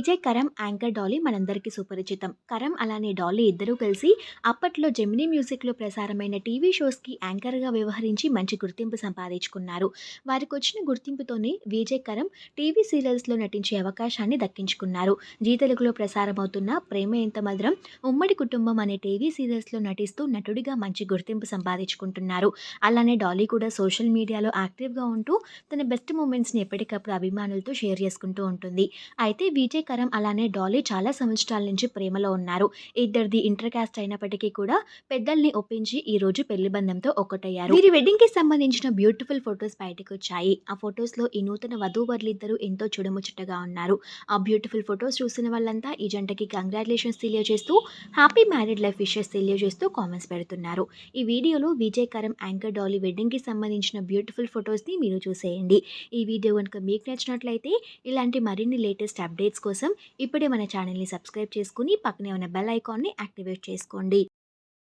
విజయ్ కరం anchor Dolly మనందరికీ సుపరిచితం. కరం అలానే Dolly ఇద్దరూ కలిసి అప్పట్లో జెమినీ మ్యూజిక్లో ప్రసారమైన టీవీ షోస్కి యాంకర్గా వ్యవహరించి మంచి గుర్తింపు సంపాదించుకున్నారు. వారికి వచ్చిన గుర్తింపుతోనే విజయ్ కరం టీవీ సీరియల్స్లో నటించే అవకాశాన్ని దక్కించుకున్నారు. జీ తెలుగులో ప్రసారమవుతున్న ప్రేమ ఎంత మధురం ఉమ్మడి కుటుంబం అనే టీవీ సీరియల్స్లో నటిస్తూ నటుడిగా మంచి గుర్తింపు సంపాదించుకుంటున్నారు. అలానే డాలీ కూడా సోషల్ మీడియాలో యాక్టివ్గా ఉంటూ తన బెస్ట్ మూమెంట్స్ని ఎప్పటికప్పుడు అభిమానులతో షేర్ చేసుకుంటూ ఉంటుంది. అయితే విజయ్ కరం అలానే డాలీ చాలా సంవత్సరాల నుంచి ప్రేమలో ఉన్నారు. ఇద్దరిది ఇంటర్ కాస్ట్ అయినప్పటికీ కూడా పెద్దల్ని ఒప్పించి ఈ రోజు పెళ్ళి బంధంతో ఒక్కటయ్యారు. వీరి వెడ్డింగ్కి సంబంధించిన బ్యూటిఫుల్ ఫొటోస్ బయటకు వచ్చాయి ఆ ఫొటోస్లో ఈ నూతన వధూవరులిద్దరూ ఎంతో చూడముచ్చటగా ఉన్నారు. ఆ బ్యూటిఫుల్ ఫొటోస్ చూసిన వాళ్ళంతా ఈ జంటకి కంగ్రాచులేషన్స్ తెలియజేస్తూ హ్యాపీ మ్యారీడ్ లైఫ్ విషెస్ తెలియజేస్తూ కామెంట్స్ పెడుతున్నారు. ఈ వీడియోలో విజయ్ కరం యాంకర్ డాలీ వెడ్డింగ్కి సంబంధించిన బ్యూటిఫుల్ ఫొటోస్ని మీరు చూసేయండి. ఈ వీడియో కనుక మీకు నచ్చినట్లయితే ఇలాంటి మరిన్ని లేటెస్ట్ అప్డేట్స్ కోసం ఇప్పుడే మన ఛానల్ని సబ్స్క్రైబ్ చేసుకుని పక్కనే ఉన్న బెల్ ఐకాన్ని యాక్టివేట్ చేసుకోండి.